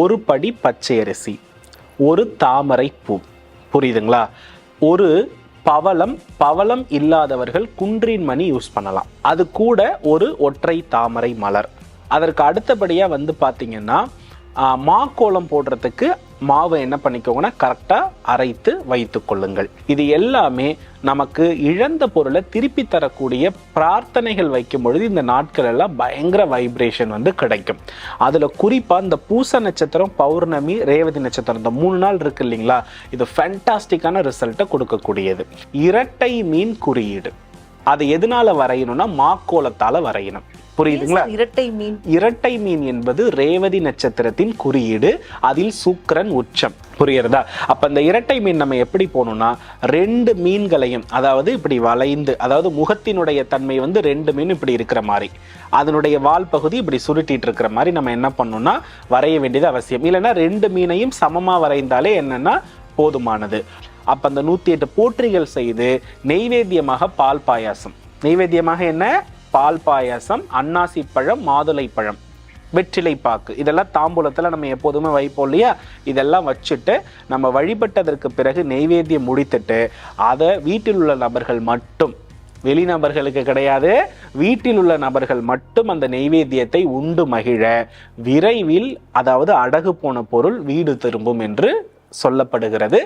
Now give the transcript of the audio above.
ஒரு படி பச்சை அரிசி ஒரு தாமரை பூ. புரியுதுங்களா? ஒரு பவளம் பவளம் இல்லாதவர்கள் குன்றின் மணி யூஸ் பண்ணலாம். அது கூட ஒரு ஒற்றை தாமரை மலர். அதற்கு அடுத்தபடியாக வந்து பார்த்தீங்கன்னா மாக்கோலம் போடுறதுக்கு மாவை என்ன பண்ணிக்கோங்கன்னா கரெக்டாக அரைத்து வைத்து கொள்ளுங்கள். இது எல்லாமே நமக்கு இழந்த பொருளை திருப்பி தரக்கூடிய பிரார்த்தனைகள் வைக்கும் பொழுது இந்த நாட்கள் எல்லாம் பயங்கர வைப்ரேஷன் வந்து கிடைக்கும். அதில் குறிப்பாக இந்த பூச நட்சத்திரம் பௌர்ணமி ரேவதி நட்சத்திரம் இந்த மூணு நாள் இருக்கு இல்லைங்களா? இது ஃபேண்டாஸ்டிக்கான ரிசல்ட்டை கொடுக்கக்கூடியது. இரட்டை மீன் குறியீடு. அது எதனால வரையணும்னா மாக்கோலத்தால் வரையணும். புரியுதுங்களா? இரட்டை மீன்? இரட்டை மீன் என்பது ரேவதி நட்சத்திரத்தின் குறியீடு அதில் சுக்கிரன் உச்சம். புரியுறதா அப்ப இந்த இரட்டை மீன் நம்ம எப்படி போகணும்னா ரெண்டு மீன்களையும் அதாவது இப்படி வளைந்து அதாவது முகத்தினுடைய தன்மை வந்து ரெண்டு மீன் இப்படி இருக்கிற மாதிரி. அதனுடைய வால் பகுதி இப்படி சுருட்டிட்டு இருக்கிற மாதிரி நம்ம என்ன பண்ணணும்னா வரைய வேண்டியது அவசியம். இல்லைன்னா ரெண்டு மீனையும் சமமா வரைந்தாலே என்னன்னா போதுமானது. அப்ப அந்த நூத்தி எட்டு போற்றிகள் செய்து நெய்வேத்தியமாக பால் பாயாசம். நெய்வேத்தியமாக என்ன? பால் பாயசம் அன்னாசி பழம் மாதுளை பழம். வெற்றிலை பாக்கு. இதெல்லாம் தாம்பூலத்தில் நம்ம எப்போதுமே வைப்போம் இல்லையா? இதெல்லாம் வச்சுட்டு நம்ம வழிபட்டதற்கு பிறகு நெய்வேத்தியம் முடித்துட்டு அதை வீட்டில் உள்ள நபர்கள் மட்டும் வெளிநபர்களுக்கு கிடையாது வீட்டில் உள்ள நபர்கள் மட்டும் அந்த நெய்வேத்தியத்தை உண்டு மகிழ விரைவில் அதாவது அடகு போன பொருள் வீடு திரும்பும் என்று சொல்லப்படுகிறது.